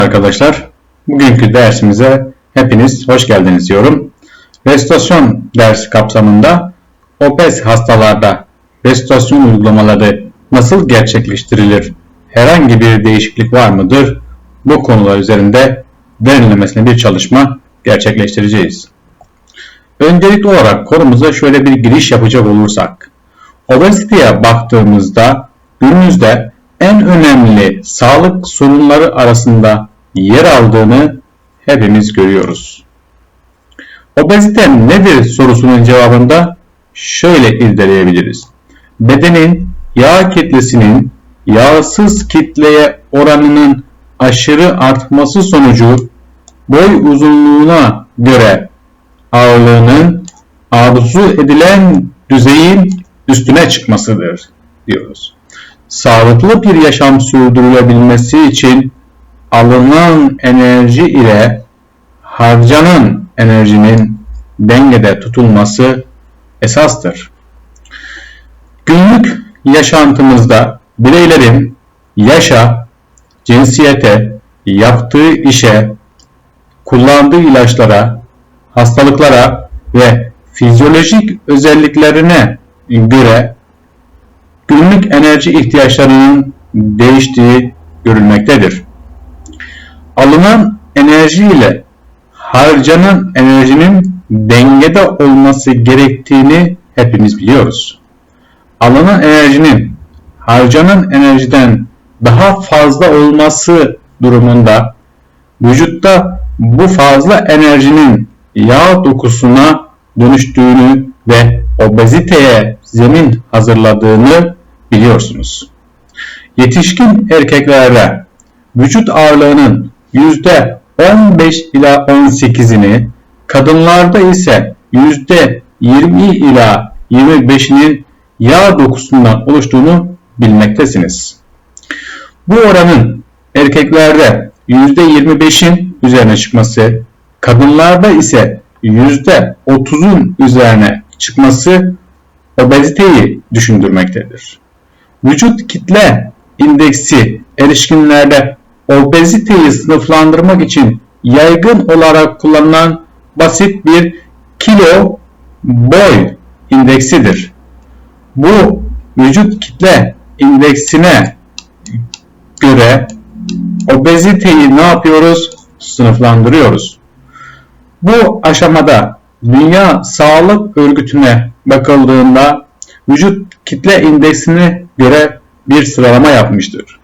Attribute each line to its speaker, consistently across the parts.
Speaker 1: arkadaşlar. Bugünkü dersimize hepiniz hoş geldiniz diyorum. Restorasyon dersi kapsamında obez hastalarda restorasyon uygulamaları nasıl gerçekleştirilir? Herhangi bir değişiklik var mıdır? Bu konular üzerinde derinlemesine bir çalışma gerçekleştireceğiz. Öncelikli olarak konumuza şöyle bir giriş yapacak olursak, obeziteye baktığımızda günümüzde en önemli sağlık sorunları arasında yer aldığını hepimiz görüyoruz. Obezite nedir sorusunun cevabında şöyle irdeleyebiliriz. Bedenin yağ kitlesinin yağsız kitleye oranının aşırı artması sonucu boy uzunluğuna göre ağırlığının arzu edilen düzeyin üstüne çıkmasıdır diyoruz. Sağlıklı bir yaşam sürdürülebilmesi için alınan enerji ile harcanan enerjinin dengede tutulması esastır. Günlük yaşantımızda bireylerin yaşa, cinsiyete, yaptığı işe, kullandığı ilaçlara, hastalıklara ve fizyolojik özelliklerine göre günlük enerji ihtiyaçlarının değiştiği görülmektedir. Alınan enerji ile harcanan enerjinin dengede olması gerektiğini hepimiz biliyoruz. Alınan enerjinin harcanan enerjiden daha fazla olması durumunda vücutta bu fazla enerjinin yağ dokusuna dönüştüğünü ve obeziteye zemin hazırladığını biliyorsunuz. Yetişkin erkeklerde vücut ağırlığının %15 ila 18'ini, kadınlarda ise %20 ila 25'inin yağ dokusundan oluştuğunu bilmektesiniz. Bu oranın erkeklerde %25'in üzerine çıkması, kadınlarda ise %30'un üzerine çıkması obeziteyi düşündürmektedir. Vücut kitle indeksi erişkinlerde obeziteyi sınıflandırmak için yaygın olarak kullanılan basit bir kilo boy indeksidir. Bu vücut kitle indeksine göre obeziteyi ne yapıyoruz? Sınıflandırıyoruz. Bu aşamada Dünya Sağlık Örgütü'ne bakıldığında vücut kitle indeksine göre bir sıralama yapmıştır.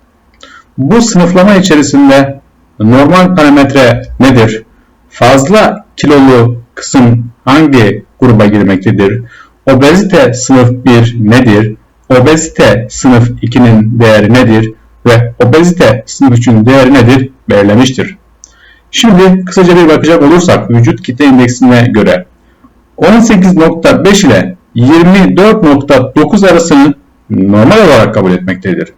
Speaker 1: Bu sınıflama içerisinde normal parametre nedir? Fazla kilolu kısım hangi gruba girmektedir? Obezite sınıf 1 nedir? Obezite sınıf 2'nin değeri nedir? Ve obezite sınıf 3'ün değeri nedir? Belirlemiştir. Şimdi kısaca bir bakacak olursak vücut kitle indeksine göre 18.5 ile 24.9 arasını normal olarak kabul etmektedir.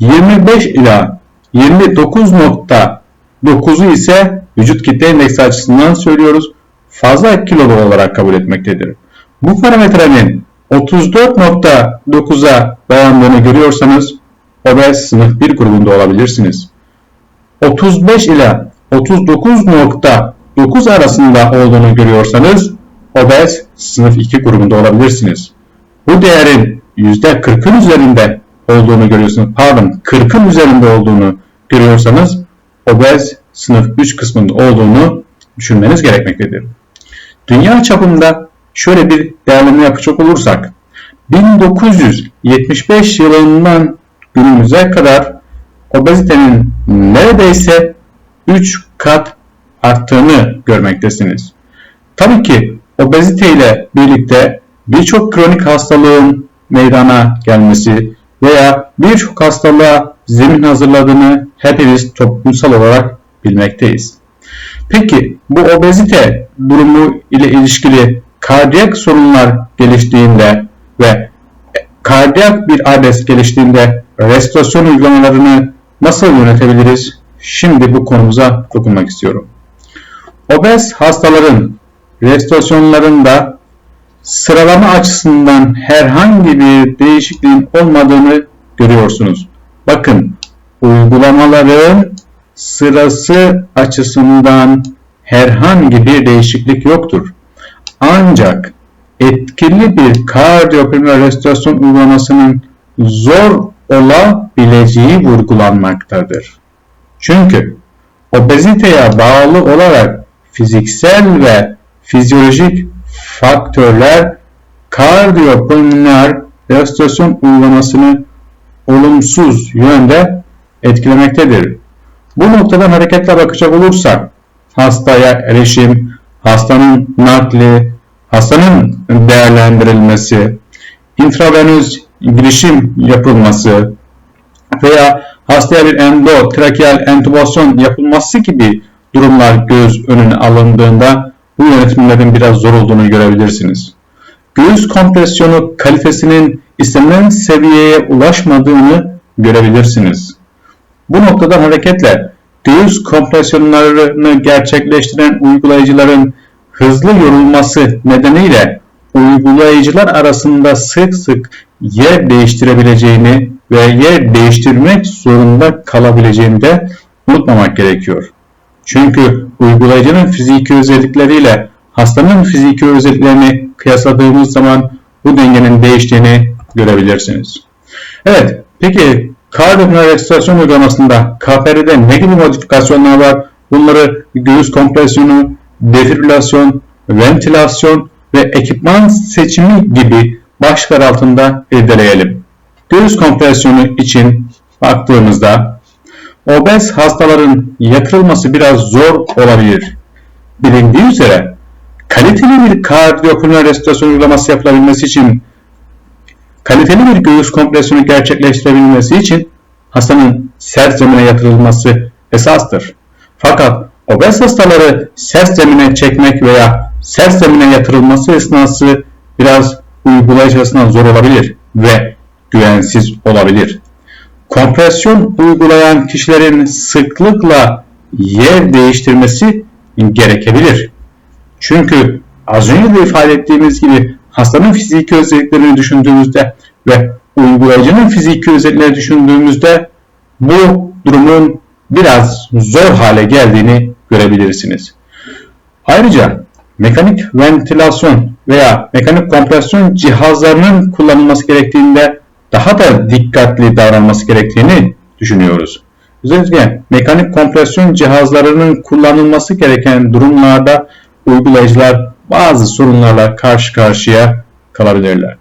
Speaker 1: 25 ila 29.9'u ise vücut kitle indeksi açısından söylüyoruz. Fazla kilolu olarak kabul etmektedir. Bu parametrenin 34.9'a dayandığını görüyorsanız obez sınıf 1 grubunda olabilirsiniz. 35 ila 39.9 arasında olduğunu görüyorsanız obez sınıf 2 grubunda olabilirsiniz. Bu değerin %40'ın üzerinde olduğunu görüyorsunuz. Pardon 40'ın üzerinde olduğunu görüyorsanız obez sınıf 3 kısmında olduğunu düşünmeniz gerekmektedir. Dünya çapında şöyle bir değerleme yapacak olursak 1975 yılından günümüze kadar obezitenin neredeyse 3 kat arttığını görmektesiniz. Tabii ki obezite ile birlikte birçok kronik hastalığın meydana gelmesi veya birçok hastalığa zemin hazırladığını hepimiz toplumsal olarak bilmekteyiz. Peki bu obezite durumu ile ilişkili kardiyak sorunlar geliştiğinde ve kardiyak bir abes geliştiğinde restorasyon uygulamalarını nasıl yönetebiliriz? Şimdi bu konumuza dokunmak istiyorum. Obez hastaların restorasyonlarında sıralama açısından herhangi bir değişikliğin olmadığını görüyorsunuz. Bakın uygulamaların sırası açısından herhangi bir değişiklik yoktur. Ancak etkili bir kardiyopulmoner restorasyon uygulamasının zor olabileceği vurgulanmaktadır. Çünkü obeziteye bağlı olarak fiziksel ve fizyolojik faktörler kardiyopulmoner restorasyon uygulamasını olumsuz yönde etkilemektedir. Bu noktadan hareketle bakacak olursak hastaya erişim, hastanın nakli, hastanın değerlendirilmesi, intravenöz girişim yapılması veya hastaya bir endotrakeal entübasyon yapılması gibi durumlar göz önüne alındığında bu yönetimlerin biraz zor olduğunu görebilirsiniz. Göğüs kompresyonu kalitesinin istenilen seviyeye ulaşmadığını görebilirsiniz. Bu noktadan hareketle göğüs kompresyonlarını gerçekleştiren uygulayıcıların hızlı yorulması nedeniyle uygulayıcılar arasında sık sık yer değiştirebileceğini ve yer değiştirmek zorunda kalabileceğini de unutmamak gerekiyor. Çünkü uygulayıcının fiziki özellikleriyle hastanın fiziki özelliklerini kıyasladığımız zaman bu dengenin değiştiğini görebilirsiniz. Evet, peki kardiyopulmoner restorasyon uygulamasında KPR'de ne gibi modifikasyonlar var? Bunları göğüs kompresyonu, defibrilasyon, ventilasyon ve ekipman seçimi gibi başlıklar altında irdeleyelim. Göğüs kompresyonu için baktığımızda obez hastaların yatırılması biraz zor olabilir. Bilindiği üzere kaliteli bir kardiyopulmoner restorasyon uygulaması yapılabilmesi için kaliteli bir göğüs kompresyonu gerçekleştirebilmesi için hastanın sert zemine yatırılması esastır. Fakat obez hastaları sert zemine çekmek veya sert zemine yatırılması esnası biraz uygulayıcı açısından zor olabilir ve güvensiz olabilir. Kompresyon uygulayan kişilerin sıklıkla yer değiştirmesi gerekebilir. Çünkü az önce de ifade ettiğimiz gibi hastanın fiziki özelliklerini düşündüğümüzde ve uygulayıcının fiziki özelliklerini düşündüğümüzde bu durumun biraz zor hale geldiğini görebilirsiniz. Ayrıca mekanik ventilasyon veya mekanik kompresyon cihazlarının kullanılması gerektiğinde daha da dikkatli davranması gerektiğini düşünüyoruz. Özellikle mekanik kompresyon cihazlarının kullanılması gereken durumlarda uygulayıcılar bazı sorunlarla karşı karşıya kalabilirler.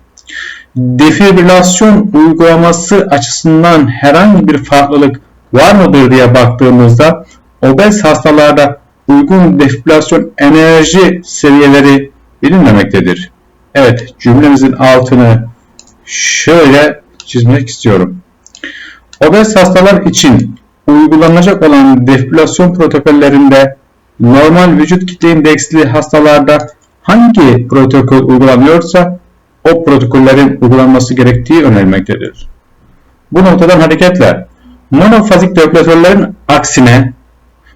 Speaker 1: Defibrilasyon uygulaması açısından herhangi bir farklılık var mıdır diye baktığımızda obez hastalarda uygun defibrilasyon enerji seviyeleri bilinmemektedir. Evet cümlemizin altını şöyle çizmek istiyorum. Obez hastalar için uygulanacak olan defibrilasyon protokollerinde normal vücut kitle indeksli hastalarda hangi protokol uygulanıyorsa o protokollerin uygulanması gerektiği önerilmektedir. Bu noktadan hareketle monofazik defibrilatörlerin aksine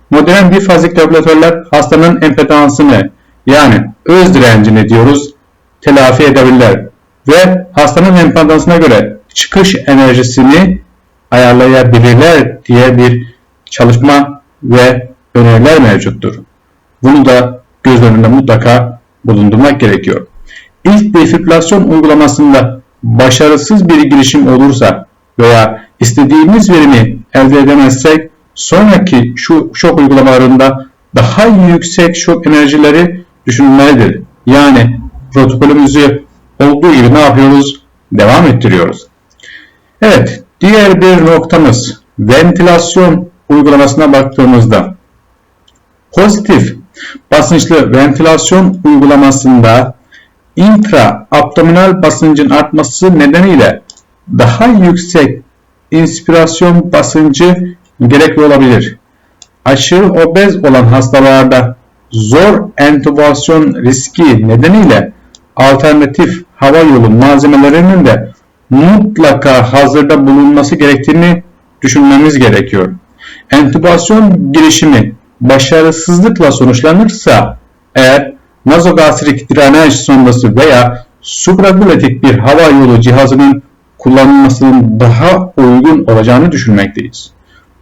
Speaker 1: modern bifazik defibrilatörler hastanın empedansını yani öz direncini diyoruz telafi edebilirler ve hastanın empedansına göre çıkış enerjisini ayarlayabilirler diye bir çalışma ve öneriler mevcuttur. Bunu da göz önünde mutlaka bulundurmak gerekiyor. İlk defibrilasyon uygulamasında başarısız bir girişim olursa veya istediğimiz verimi elde edemezsek sonraki şu şok uygulamalarında daha yüksek şok enerjileri düşünülmelidir. Yani protokolümüzü olduğu gibi ne yapıyoruz? Devam ettiriyoruz. Evet, diğer bir noktamız ventilasyon uygulamasına baktığımızda pozitif basınçlı ventilasyon uygulamasında intra abdominal basıncın artması nedeniyle daha yüksek inspirasyon basıncı gerekli olabilir. Aşırı obez olan hastalarda zor entübasyon riski nedeniyle alternatif hava yolu malzemelerinin de mutlaka hazırda bulunması gerektiğini düşünmemiz gerekiyor. Entübasyon girişimi başarısızlıkla sonuçlanırsa eğer nazogastrik drenaj sondası veya supragulatik bir hava yolu cihazının kullanılmasının daha uygun olacağını düşünmekteyiz.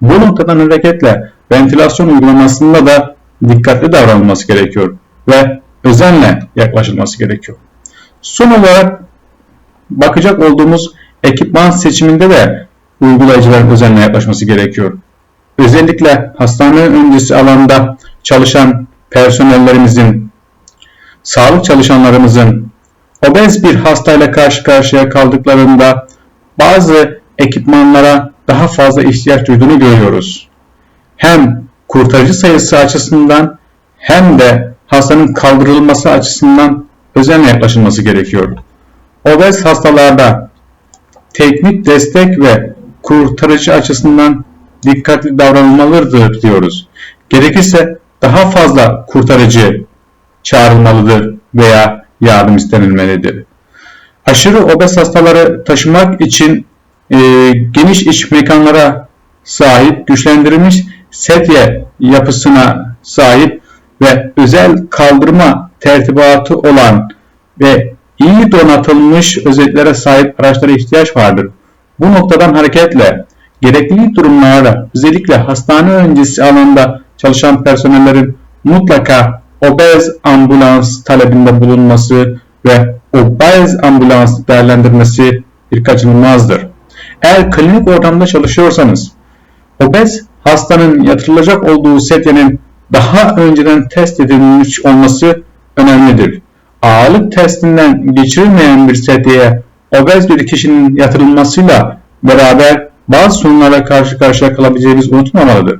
Speaker 1: Bu noktadan hareketle ventilasyon uygulamasında da dikkatli davranılması gerekiyor ve özenle yaklaşılması gerekiyor. Son olarak bakacak olduğumuz ekipman seçiminde de uygulayıcıların özenle yaklaşması gerekiyor. Özellikle hastane öncesi alanda çalışan personellerimizin, sağlık çalışanlarımızın obez bir hastayla karşı karşıya kaldıklarında bazı ekipmanlara daha fazla ihtiyaç duyduğunu görüyoruz. Hem kurtarıcı sayısı açısından hem de hastanın kaldırılması açısından özenle yaklaşılması gerekiyor. Obez hastalarda teknik destek ve kurtarıcı açısından dikkatli davranılmalıdır diyoruz. Gerekirse daha fazla kurtarıcı çağrılmalıdır veya yardım istenilmelidir. Aşırı obez hastaları taşımak için e, geniş iç mekanlara sahip, güçlendirilmiş sedye yapısına sahip ve özel kaldırma tertibatı olan ve iyi donatılmış özetlere sahip araçlara ihtiyaç vardır. Bu noktadan hareketle gerekli durumlarda özellikle hastane öncesi alanda çalışan personellerin mutlaka obez ambulans talebinde bulunması ve obez ambulans değerlendirmesi bir kaçınılmazdır. Eğer klinik ortamda çalışıyorsanız obez hastanın yatırılacak olduğu setyenin daha önceden test edilmiş olması önemlidir. Ağırlık testinden geçirilmeyen bir sedyeye obez bir kişinin yatırılmasıyla beraber bazı sorunlara karşı karşıya kalabileceğimiz unutmamalıdır.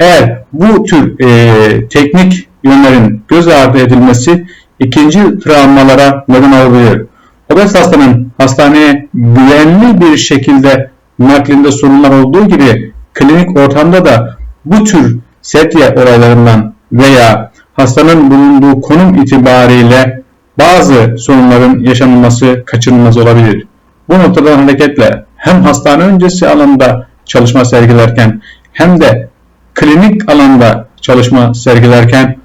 Speaker 1: Eğer bu tür e, teknik yönlerin göz ardı edilmesi ikinci travmalara neden olabilir. Obez hastanın hastaneye güvenli bir şekilde naklinde sorunlar olduğu gibi klinik ortamda da bu tür setye olaylarından veya hastanın bulunduğu konum itibariyle bazı sorunların yaşanılması kaçınılmaz olabilir. Bu noktadan hareketle hem hastane öncesi alanda çalışma sergilerken hem de klinik alanda çalışma sergilerken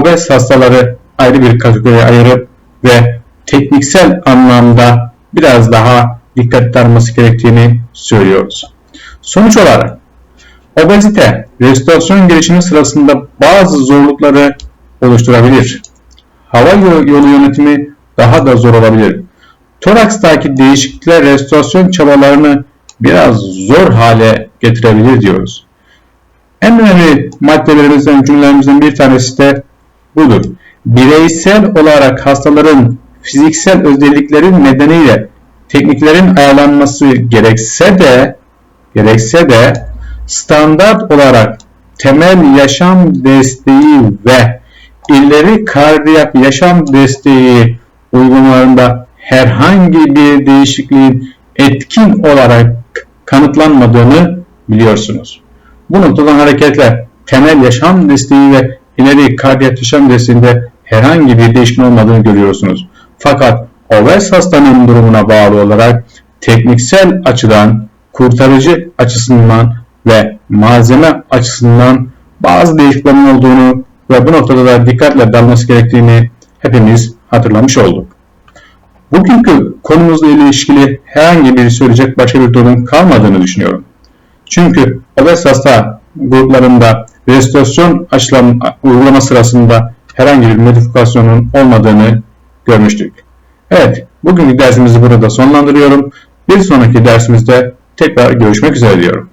Speaker 1: obez hastaları ayrı bir kategoriye ayırıp ve tekniksel anlamda biraz daha dikkat alması gerektiğini söylüyoruz. Sonuç olarak obezite restorasyon gelişimi sırasında bazı zorlukları oluşturabilir. Hava yolu yönetimi daha da zor olabilir. Torakstaki değişiklikler restorasyon çabalarını biraz zor hale getirebilir diyoruz. En önemli maddelerimizden, cümlelerimizden bir tanesi de budur. Bireysel olarak hastaların fiziksel özelliklerin nedeniyle tekniklerin ayarlanması gerekse de gerekse de standart olarak temel yaşam desteği ve ileri kardiyak yaşam desteği uygulamalarında herhangi bir değişikliğin etkin olarak kanıtlanmadığını biliyorsunuz. Bu noktadan hareketle temel yaşam desteği ve ileri kardiyak yaşam desteğinde herhangi bir değişim olmadığını görüyorsunuz. Fakat obez hastanın durumuna bağlı olarak tekniksel açıdan, kurtarıcı açısından ve malzeme açısından bazı değişikliklerin olduğunu ve bu noktada da dikkatle dalması gerektiğini hepimiz hatırlamış olduk. Bugünkü konumuzla ilişkili herhangi bir söyleyecek başka bir durum kalmadığını düşünüyorum. Çünkü obez hasta gruplarında restorasyon aşılam uygulama sırasında herhangi bir modifikasyonun olmadığını görmüştük. Evet, bugünkü dersimizi burada sonlandırıyorum. Bir sonraki dersimizde tekrar görüşmek üzere diyorum.